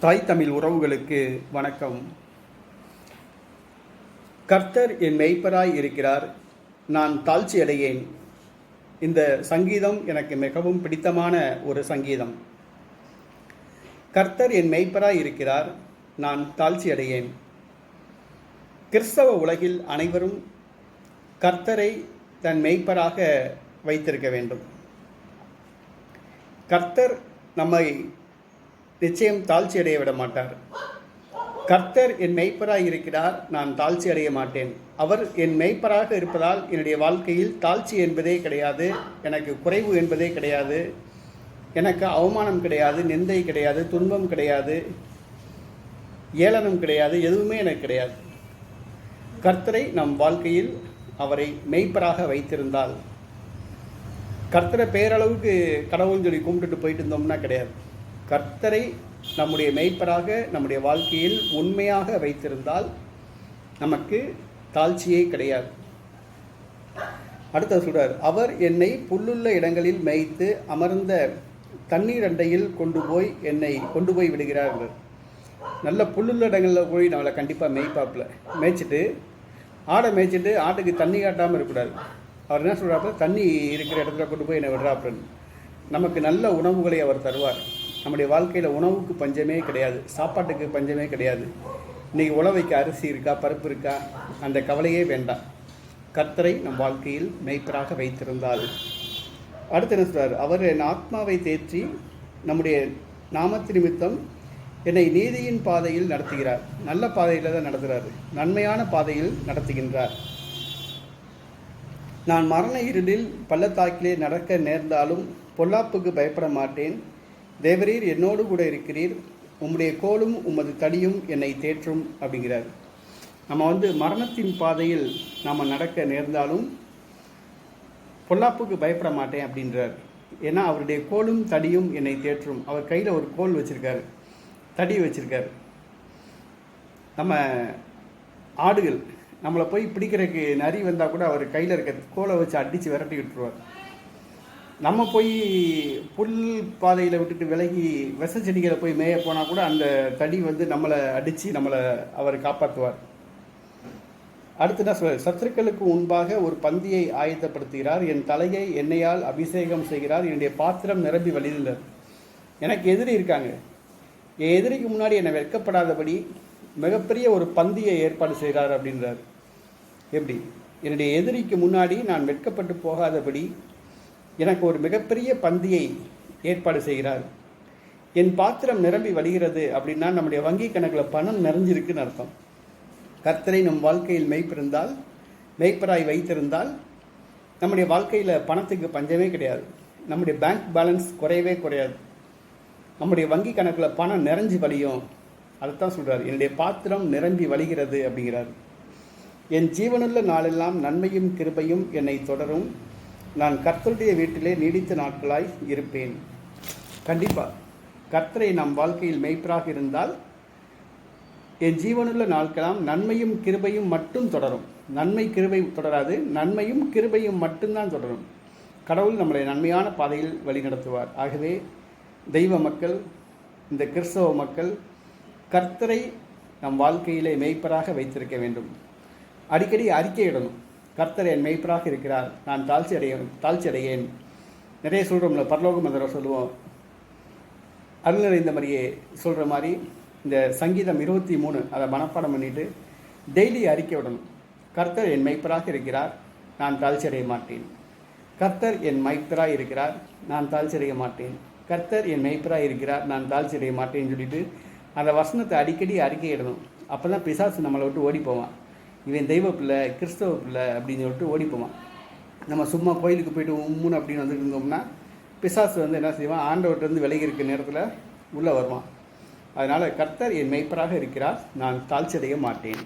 தாய் தமிழ் உறவுகளுக்கு வணக்கம். கர்த்தர் என் மெய்ப்பராய் இருக்கிறார். நான் தாழ்ச்சி அடையேன். இந்த சங்கீதம் எனக்கு மிகவும் பிடித்தமான ஒரு சங்கீதம். கர்த்தர் என் மெய்ப்பராய் இருக்கிறார். நான் தாழ்ச்சி அடையேன். கிறிஸ்தவ உலகில் அனைவரும் கர்த்தரை தன் மெய்ப்பராக வைத்திருக்க வேண்டும். கர்த்தர் நம்மை நிச்சயம் தாழ்ச்சி அடைய விட மாட்டார் கர்த்தர் என் மெய்ப்பராக இருக்கிறார் நான் தாழ்ச்சி அடைய மாட்டேன் அவர் என் மெய்ப்பராக இருப்பதால் என்னுடைய வாழ்க்கையில் தாழ்ச்சி என்பதே கிடையாது எனக்கு குறைவு என்பதே கிடையாது எனக்கு அவமானம் கிடையாது நிந்தை கிடையாது துன்பம் கிடையாது ஏளனம் கிடையாது எதுவுமே எனக்கு கிடையாது. கர்த்தரை நம் வாழ்க்கையில் அவரை மெய்ப்பராக வைத்திருந்தால் கர்த்தரை பேரளவுக்கு கடவுள்னு சொல்லி கும்பிட்டுட்டு போயிட்டு இருந்தோம்னா கிடையாது. கர்த்தரை நம்முடைய மெய்ப்பராக நம்முடைய வாழ்க்கையில் உண்மையாக வைத்திருந்தால் நமக்கு தாழ்ச்சியே கிடையாது. அடுத்த சொல்றார் அவர் என்னை புல்லுள்ள இடங்களில் மேய்த்து அமர்ந்த தண்ணீர் அண்டையில் கொண்டு போய் என்னை கொண்டு போய் விடுகிறார் நல்ல புல்லுள்ள இடங்களில் போய் நம்மளை கண்டிப்பாக மேய்ப்பாப்பில். மேய்ச்சிட்டு ஆடை மேய்ச்சிட்டு ஆட்டுக்கு தண்ணி காட்டாமல் இருக்கக்கூடாது. அவர் என்ன சொல்கிறாப்புல தண்ணி இருக்கிற இடத்துல கொண்டு போய் என்னை விடுறாப்புன்னு நமக்கு நல்ல உணவுகளை அவர் தருவார். நம்முடைய வாழ்க்கையில் உணவுக்கு பஞ்சமே கிடையாது சாப்பாட்டுக்கு பஞ்சமே கிடையாது. இன்றைக்கி உழவைக்கு அரிசி இருக்கா பருப்பு இருக்கா அந்த கவலையே வேண்டாம். கர்த்தரை நம் வாழ்க்கையில் மெய்ப்பராக வைத்திருந்தால். அடுத்து என்ன சொல்கிறார் அவர் என் ஆத்மாவை தேற்றி நம்முடைய நாமத்து நிமித்தம் என்னை நீதியின் பாதையில் நடத்துகிறார். நல்ல பாதையில் தான் நடத்துகிறார் நன்மையான பாதையில் நடத்துகின்றார். நான் மரண இருளில் பள்ளத்தாக்கிலே நடக்க நேர்ந்தாலும் பொல்லாப்புக்கு பயப்பட மாட்டேன். தேவரீர் என்னோடு கூட இருக்கிறீர். உம்முடைய கோலும் உமது தடியும் என்னை தேற்றும் அப்படிங்கிறார். நம்ம வந்து மரணத்தின் பாதையில் நாம் நடக்க நேர்ந்தாலும் பொல்லாப்புக்கு பயப்பட மாட்டேன் அப்படின்றார். ஏன்னா அவருடைய கோலும் தடியும் என்னை தேற்றும். அவர் கையில் ஒரு கோல் வச்சுருக்கார். தடி வச்சுருக்கார். நம்ம ஆடுகள் நம்மளை போய் பிடிக்கிறதுக்கு நரி வந்தால் கூட அவர் கையில் இருக்க கோலை வச்சு அடித்து விரட்டி விட்டுருவார். நம்ம போய் புல் பாதையில் விட்டுட்டு விலகி விச செடிகளை போய் மேய போனால் கூட அந்த தடி வந்து நம்மளை அடித்து நம்மளை அவர் காப்பாற்றுவார் அடுத்து நான் சொல்ற சத்துருக்களுக்கு முன்பாக ஒரு பந்தியை ஆயத்தப்படுத்துகிறார். என் தலையை எண்ணெயால் அபிஷேகம் செய்கிறார். என்னுடைய பாத்திரம் நிரம்பி வழிந்தது. எனக்கு எதிரி இருக்காங்க. என் எதிரிக்கு முன்னாடி என்னை வெட்கப்படாதபடி மிகப்பெரிய ஒரு பந்தியை ஏற்பாடு செய்கிறார் அப்படின்றார். எப்படி? என்னுடைய எதிரிக்கு முன்னாடி நான் வெட்கப்பட்டு போகாதபடி எனக்கு ஒரு மிகப்பெரிய பந்தியை ஏற்பாடு செய்கிறார். என் பாத்திரம் நிரம்பி வழிகிறது அப்படின்னா நம்முடைய வங்கி கணக்கில் பணம் நிறைஞ்சிருக்குன்னு அர்த்தம். கர்த்தரை நம் வாழ்க்கையில் மெய்ப்பிருந்தால் மெய்ப்பராய் வைத்திருந்தால் நம்முடைய வாழ்க்கையில் பணத்துக்கு பஞ்சமே கிடையாது. நம்முடைய பேங்க் பேலன்ஸ் குறையவே குறையாது. நம்முடைய வங்கி கணக்கில் பணம் நிறைஞ்சு வழியும். அதைத்தான் சொல்கிறார் என்னுடைய பாத்திரம் நிரம்பி வழிகிறது அப்படிங்கிறார். என் ஜீவனுள்ள நாளெல்லாம் நன்மையும் கிருபையும் என்னை தொடரும். நான் கர்த்தருடைய வீட்டிலே நீடித்த நாட்களாய் இருப்பேன். கண்டிப்பாக கர்த்தரை நம் வாழ்க்கையில் மெய்ப்பராக இருந்தால் என் ஜீவனுள்ள நாட்களாம் நன்மையும் கிருபையும் மட்டும் தொடரும். நன்மை கிருபை தொடராது. நன்மையும் கிருபையும் மட்டும்தான் தொடரும். கடவுள் நம்மளை நன்மையான பாதையில் வழிநடத்துவார். ஆகவே தெய்வ மக்கள் இந்த கிறிஸ்தவ மக்கள் கர்த்தரை நம் வாழ்க்கையிலே மெய்ப்பராக வைத்திருக்க வேண்டும். அடிக்கடி அறிக்கையிடணும். கர்த்தர் என் மெய்ப்பராக இருக்கிறார். நான் தாழ்ச்சி அடைய தாழ்ச்சி அடையேன். நிறைய சொல்கிறோம்ல பரலோகம் அதில் சொல்லுவோம். அருள் நிறைந்த மாதிரியே சொல்கிற மாதிரி இந்த சங்கீதம் இருபத்தி மூணு அதை மனப்பாடம் பண்ணிவிட்டு டெய்லி அறிக்கை விடணும். கர்த்தர் என் மைப்பராக இருக்கிறார் நான் தாழ்ச்சி அடைய மாட்டேன். கர்த்தர் என் மைப்பராக இருக்கிறார் நான் தாழ்ச்சி அடைய மாட்டேன். கர்த்தர் என் மெய்ப்பராக இருக்கிறார் நான் தாழ்ச்சி அடைய மாட்டேன்னு சொல்லிட்டு அந்த வசனத்தை அடிக்கடி அறிக்கையிடணும் அப்போ தான் பிசாசு நம்மளை விட்டு ஓடி போவான். இவன் தெய்வ பிள்ளை கிறிஸ்தவ பிள்ளை அப்படின்னு சொல்லிட்டு ஓடி போவான். நம்ம சும்மா கோயிலுக்கு போயிட்டு உம்முன்னு அப்படின்னு வந்துட்டு இருந்தோம்னா பிசாசு வந்து என்ன செய்வான் ஆண்டவர்கிட்டருந்து விலகி இருக்க நேரத்தில் உள்ளே வருவான். அதனால் கர்த்தர் என் மெய்ப்பராக இருக்கிறார் நான் தாழ்ச்சியடைய மாட்டேன்.